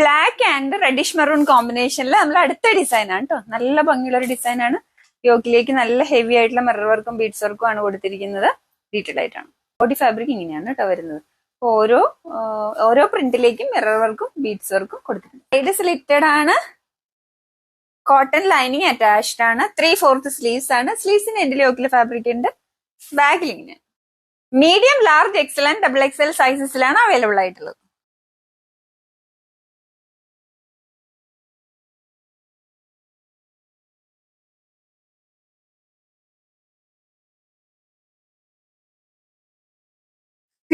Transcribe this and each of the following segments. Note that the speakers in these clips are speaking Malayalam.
ബ്ലാക്ക് ആൻഡ് റെഡിഷ് മെറൂൺ കോമ്പിനേഷനിൽ നമ്മൾ അടുത്ത ഡിസൈൻ ആണ് കേട്ടോ നല്ല ഭംഗിയുള്ള ഒരു ഡിസൈൻ ആണ്. യോക്കിലേക്ക് നല്ല ഹെവി ആയിട്ടുള്ള മിറർ വർക്കും ബീഡ്സ് വർക്കും ആണ് കൊടുത്തിരിക്കുന്നത്. ഡീറ്റെയിൽ ആയിട്ടാണ്. ബോഡി ഫാബ്രിക് ഇങ്ങനെയാണ് കേട്ടോ വരുന്നത്. ഓരോ ഓരോ പ്രിന്റിലേക്കും മിറർ വർക്കും ബീഡ്സ് വർക്കും കൊടുത്തിട്ടുണ്ട്. സൈഡ് സ്ലിറ്റഡ് ആണ്. കോട്ടൺ ലൈനിങ് അറ്റാച്ച്ഡ് ആണ്. ത്രീ ഫോർത്ത് സ്ലീവ്സ് ആണ്. സ്ലീവ്സിന് എൻഡിൽ യോക്കിലെ ഫാബ്രിക് ഉണ്ട്. ബാഗിൽ ഇങ്ങനെ. Medium large XL and double XL സൈസസിലാണ് available ആയിട്ടുള്ളത്.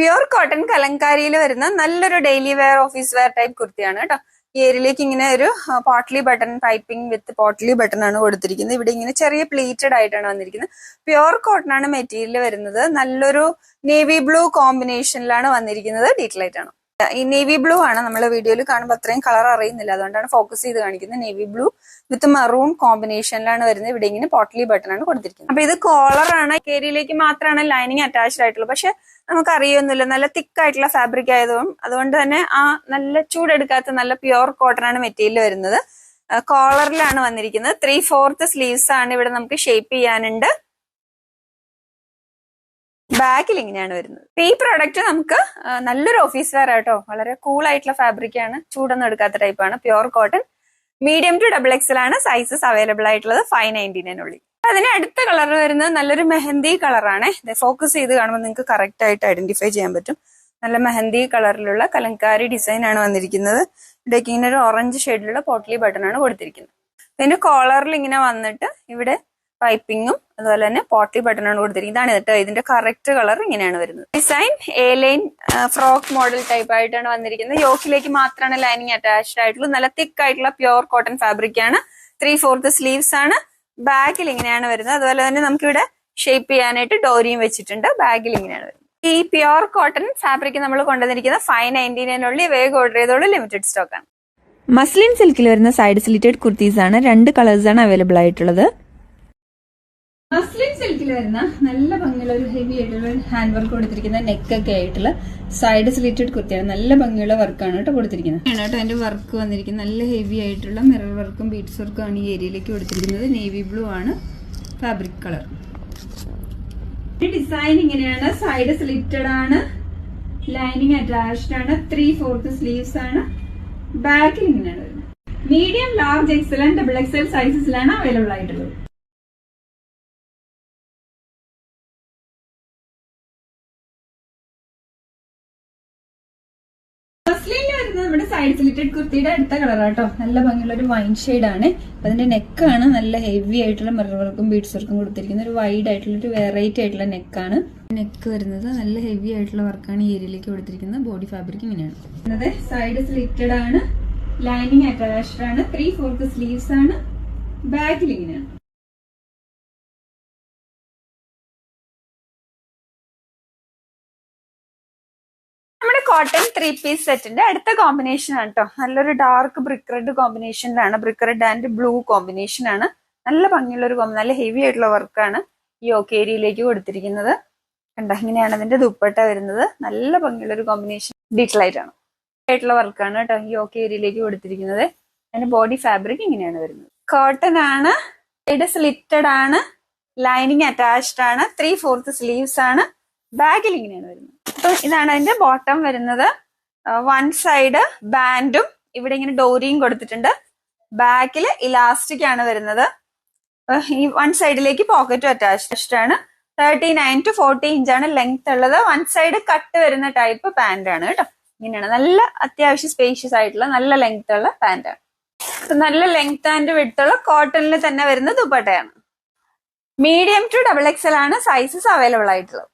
പ്യുർ കോട്ടൺ കലങ്കാരിയിൽ വരുന്ന നല്ലൊരു daily wear office wear type കുർത്തിയാണ് കേട്ടോ. ഈ ഏരിയയിലേക്ക് ഇങ്ങനെ ഒരു potli button piping with potli button ആണ് കൊടുത്തിരിക്കുന്നത്. ഇവിടെ ഇങ്ങനെ ചെറിയ പ്ലീറ്റഡ് ആയിട്ടാണ് വന്നിരിക്കുന്നത്. പ്യുർ കോട്ടൺ ആണ് മെറ്റീരിയൽ വരുന്നത്. നല്ലൊരു നേവി ബ്ലൂ കോമ്പിനേഷനിലാണ് വന്നിരിക്കുന്നത്. ഡീറ്റെയിൽ ആയിട്ടാണ്. ഈ നേവി ബ്ലൂ ആണ് നമ്മൾ വീഡിയോയിൽ കാണുമ്പോൾ അത്രയും കളർ അറിയുന്നില്ല. അതുകൊണ്ടാണ് ഫോക്കസ് ചെയ്ത് കാണിക്കുന്നത്. നേവി ബ്ലൂ വിത്ത് മറൂൺ കോമ്പിനേഷനിലാണ് വരുന്നത്. ഇവിടെ ഇങ്ങനെ പോട്ട്ലി ബട്ടൺ ആണ് കൊടുത്തിരിക്കുന്നത്. അപ്പൊ ഇത് കോളർ ആണ്. ഏരിയയിലേക്ക് മാത്രമാണ് ലൈനിങ് അറ്റാച്ച്ഡ് ആയിട്ടുള്ളത് പക്ഷെ നമുക്ക് അറിയൊന്നുമില്ല നല്ല തിക്ക് ആയിട്ടുള്ള ഫാബ്രിക് ആയതുകൊണ്ട് അതുകൊണ്ട് തന്നെ ആ നല്ല ചൂടെടുക്കാത്ത നല്ല പ്യുവർ കോട്ടൺ ആണ് മെറ്റീരിയൽ വരുന്നത്. കോളറിലാണ് വന്നിരിക്കുന്നത്. ത്രീ ഫോർത്ത് സ്ലീവ്സ് ആണ് ഇവിടെ നമുക്ക് ഷേപ്പ് ചെയ്യാനുണ്ട്. ബാക്കിൽ ഇങ്ങനെയാണ് വരുന്നത്. അപ്പൊ ഈ പ്രോഡക്റ്റ് നമുക്ക് നല്ലൊരു ഓഫീസ് വെയർ ആട്ടോ. വളരെ കൂൾ ആയിട്ടുള്ള ഫാബ്രിക് ആണ്. ചൂടൊന്നും എടുക്കാത്ത ടൈപ്പാണ് pure cotton medium to double XL ആണ് സൈസസ് അവൈലബിൾ ആയിട്ടുള്ളത്. ഫൈവ് നയന്റി നയനുള്ളിൽ അതിന് അടുത്ത കളർ വരുന്നത് നല്ലൊരു മെഹന്തി കളറാണ് ഫോക്കസ് ചെയ്ത് കാണുമ്പോൾ നിങ്ങൾക്ക് കറക്റ്റ് ആയിട്ട് ഐഡന്റിഫൈ ചെയ്യാൻ പറ്റും. നല്ല മെഹന്തി കളറിലുള്ള കലങ്കാരി ഡിസൈൻ ആണ് വന്നിരിക്കുന്നത്. ഇവിടേക്ക് ഇങ്ങനെ ഒരു ഓറഞ്ച് ഷെയ്ഡിലുള്ള പോട്ട്ലി ബട്ടൺ ആണ് കൊടുത്തിരിക്കുന്നത്. ഇതിന്റെ കോളറിൽ ഇങ്ങനെ വന്നിട്ട് ഇവിടെ പൈപ്പിങ്ങും അതുപോലെ തന്നെ പോട്ടി ബട്ടണാണ് കൊടുത്തിരിക്കുന്നത്. ഇതാണ് കേട്ടോ ഇതിന്റെ കറക്റ്റ് കളർ ഇങ്ങനെയാണ് വരുന്നത്. Design A line frock model type ആയിട്ടാണ് വന്നിരിക്കുന്നത്. യോക്കിലേക്ക് മാത്രമാണ് ലൈനിങ് അറ്റാച്ച്ഡ് ആയിട്ടുള്ളത് നല്ല തിക്ക് ആയിട്ടുള്ള പ്യുവർ കോട്ടൺ ഫാബ്രിക് ആണ്. ത്രീ ഫോർത്ത് സ്ലീവ്സ് ആണ്. ബാഗിൽ ഇങ്ങനെയാണ് വരുന്നത്. അതുപോലെ തന്നെ നമുക്ക് ഇവിടെ ഷേപ്പ് ചെയ്യാനായിട്ട് ഡോരിയും വെച്ചിട്ടുണ്ട്. ബാഗിൽ ഇങ്ങനെയാണ് വരുന്നത്. ഈ പ്യുർ കോട്ടൺ ഫാബ്രിക് നമ്മൾ കൊണ്ടുവന്നിരിക്കുന്ന ഫൈവ് നയന്റി നയനുള്ളിൽ വേഗം ഓർഡർ ചെയ്തോളൂ. ലിമിറ്റഡ് സ്റ്റോക്ക് ആണ്. മസ്ലിൻ സിൽക്കിൽ വരുന്ന സൈഡ് സ്ലിറ്റഡ് കുർത്തീസ് ആണ്. രണ്ട് കളേഴ്സ് ആണ് അവൈലബിൾ ആയിട്ടുള്ളത്. മസ്ലിൻ സിൽക്കിൽ വരുന്ന നല്ല ഭംഗിയുള്ള ഒരു ഹെവി ആയിട്ടുള്ള ഹാൻഡ് വർക്ക് കൊടുത്തിരിക്കുന്ന നെക്ക് ഒക്കെ ആയിട്ടുള്ള സൈഡ് സ്ലിറ്റഡ് കുർത്തിയാണ്. നല്ല ഭംഗിയുള്ള വർക്കാണ് കേട്ടോ കൊടുത്തിരിക്കുന്നത്. ആണ് കേട്ടോ അതിന്റെ വർക്ക് വന്നിരിക്കുന്നത്. നല്ല ഹെവി ആയിട്ടുള്ള മിറർ വർക്കും ബീഡ്സ് വർക്കും ആണ് ഈ ഏരിയയിലേക്ക് കൊടുത്തിരിക്കുന്നത്. നേവി ബ്ലൂ ആണ് ഫാബ്രിക് കളർ ഈ ഡിസൈൻ ഇങ്ങനെയാണ്. സൈഡ് സ്ലിറ്റഡ് ആണ്. ലൈനിങ് അറ്റാച്ച്ഡ് ആണ്. ത്രീ ഫോർത്ത് സ്ലീവ്സ് ആണ് ബാക്കിൽ ഇങ്ങനെയാണ് വരുന്നത്. Medium large XL double XL സൈസസിലാണ് available ആയിട്ടുള്ളത്. വരുന്നത് നമ്മുടെ സൈഡ് സ്ലിറ്റഡ് കുർത്തിയുടെ അടുത്ത കളറാട്ടോ നല്ല ഭംഗിയുള്ള ഒരു വൈൻ ഷെയ്ഡ് ആണ് അതിന്റെ നെക്കാണ് നല്ല ഹെവി ആയിട്ടുള്ള മിറർ വർക്കും ബീഡ്സ് വർക്കും കൊടുത്തിരിക്കുന്നത് ഒരു വൈഡ് ആയിട്ടുള്ള ഒരു വെറൈറ്റി ആയിട്ടുള്ള നെക്കാണ് നെക്ക് വരുന്നത് നല്ല ഹെവി ആയിട്ടുള്ള വർക്കാണ് ഈ ഏരിയയിലേക്ക് കൊടുത്തിരിക്കുന്നത്. ബോഡി ഫാബ്രിക് ഇങ്ങനെയാണ്. സൈഡ് സ്ലിറ്റഡ് ആണ്. ലൈനിങ് അറ്റാച്ച്ഡ് ആണ്. ത്രീ ഫോർത്ത് സ്ലീവ്സ് ആണ്. ബാക്കിൽ ഇങ്ങനെയാണ്. കോട്ടൺ ത്രീ പീസ് സെറ്റിന്റെ അടുത്ത കോമ്പിനേഷൻ ആണ് കേട്ടോ നല്ലൊരു dark brick red കോമ്പിനേഷനിലാണ് brick red and blue combination ആണ്. നല്ല ഭംഗിയുള്ള ഒരു കോമ്പ് നല്ല ഹെവി ആയിട്ടുള്ള വർക്കാണ് ഈ ഓക്കെ ഏരിയയിലേക്ക് കൊടുത്തിരിക്കുന്നത്. കണ്ട? ഇങ്ങനെയാണ് അതിന്റെ ദുപ്പട്ട വരുന്നത്. നല്ല ഭംഗിയുള്ള ഒരു കോമ്പിനേഷൻ ഡീറ്റെയിൽ ആയിട്ടാണ്. ആയിട്ടുള്ള വർക്കാണ് കേട്ടോ ഈ ഓക്കെ ഏരിയയിലേക്ക് കൊടുത്തിരിക്കുന്നത്. അതിന്റെ ബോഡി ഫാബ്രിക് ഇങ്ങനെയാണ് വരുന്നത്. കോട്ടൺ ആണ്. ഇത് സ്ലിറ്റഡ് ആണ്. ലൈനിങ് അറ്റാച്ച്ഡ് ആണ്. ത്രീ ഫോർത്ത് സ്ലീവ്സ് ആണ്. ബാഗിൽ ഇങ്ങനെയാണ് വരുന്നത്. അപ്പൊ ഇതാണ് അതിന്റെ ബോട്ടം വരുന്നത്. വൺ സൈഡ് ബാൻഡും ഇവിടെ ഇങ്ങനെ ഡോറിയും കൊടുത്തിട്ടുണ്ട്. ബാക്കിൽ ഇലാസ്റ്റിക് ആണ് വരുന്നത്. ഈ വൺ സൈഡിലേക്ക് പോക്കറ്റും അറ്റാച്ച്ഡ് ആണ്. തേർട്ടി നയൻ ടു ഫോർട്ടി ആണ് ലെങ്ത് ഉള്ളത്. വൺ സൈഡ് കട്ട് വരുന്ന ടൈപ്പ് പാന്റ് ആണ് കേട്ടോ. ഇങ്ങനെയാണ്. നല്ല അത്യാവശ്യം സ്പേഷ്യസ് ആയിട്ടുള്ള നല്ല ലെങ്ത് ഉള്ള പാന്റ് ആണ്. നല്ല ലെങ്ത് ആൻഡ് വിട്ടുള്ള കോട്ടണിൽ തന്നെ വരുന്ന ദുപ്പട്ടയാണ്. മീഡിയം ടു ഡബിൾ എക്സൽ ആണ് സൈസസ് അവൈലബിൾ ആയിട്ടുള്ളത്.